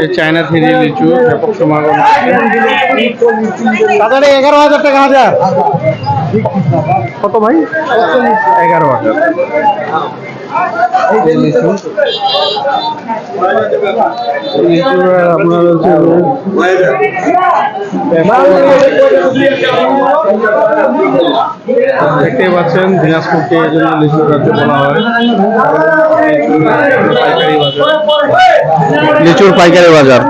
এই China three লিচু ব্যাপক সমাগম। বাজারে এগারো হাজার টাকা হাজার। কত ভাই? এগারো হাজার। লিচু। লিচু আপনার হচ্ছে দেখতে পাচ্ছেন দিনাজপুরকে এই জন্য লিচু রাজ্য বলা হয়। পাইকারি বাজার। লিচুর পাইকারি বাজার।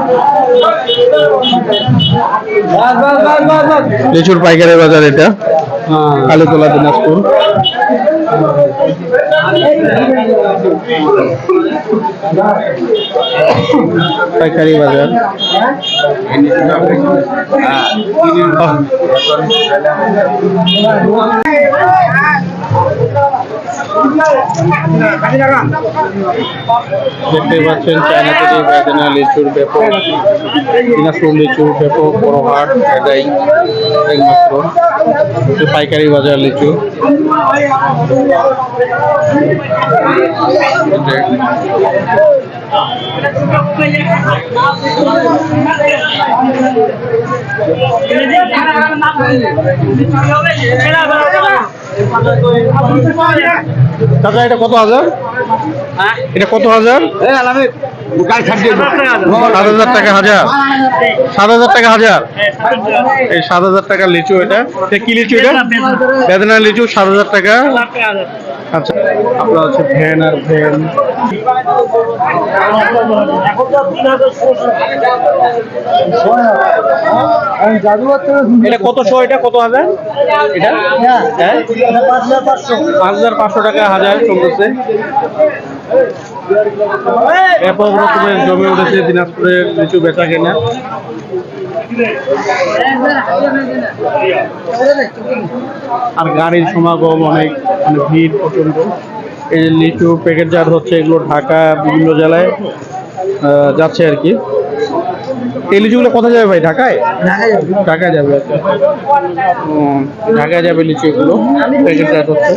লিচুর পাইকারি বাজার এটা। কালীতলা দিনাজপুর। পাইকারি বাজার। দেখতে পাচ্ছেন চায়না থেকে বেদনা লিচুর ব্যাপক, দিনাজপুর লিচুর ব্যাপক বড় হাট, এটাই একমাত্র পাইকারি বাজার লিচু। দাদা এটা কত হাজার? এটা কত হাজার? সাত হাজার টাকা হাজার। সাত হাজার টাকা হাজার। এই সাত হাজার টাকা লিচু এটা। কি লিচু এটা? বেদনা লিচু, সাত হাজার টাকা। আচ্ছা আপনার হচ্ছে ভ্যান আর ভ্যান। এটা কত শো এটা? কত হাজার? এটা? হ্যাঁ। পাঁচ হাজার পাঁচশো টাকা হাজার চলতেছে। ব্যাপক রকমের জমে উঠেছে দিনাজপুরের লিচু বেচা কেনা। আর গাড়ির সমাগম অনেক মানে ভিড় প্রচণ্ড এই যে লিচু প্যাকেটজাত হচ্ছে এগুলো ঢাকা বিভিন্ন জেলায় যাচ্ছে আর কি। এই লিচুগুলো কোথায় যাবে ভাই? ঢাকায়? ঢাকায় যাবে। আচ্ছা। ঢাকায় যাবে লিচু এগুলো প্যাকেট প্যাকেটজাত হচ্ছে।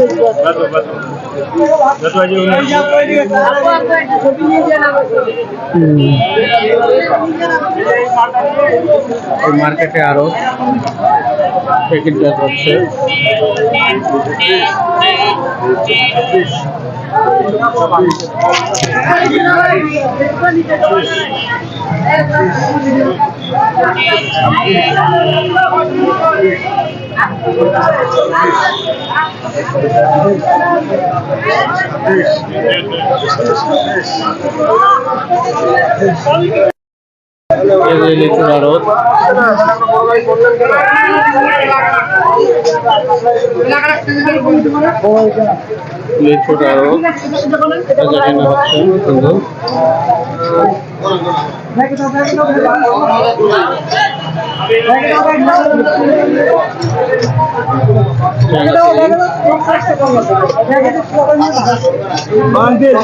হুম। এই মার্কেটে আরও প্যাকেটজাত হচ্ছে এই যে আড়ত লিচুর আড়ত যেখানে হচ্ছে সুন্দর Antes,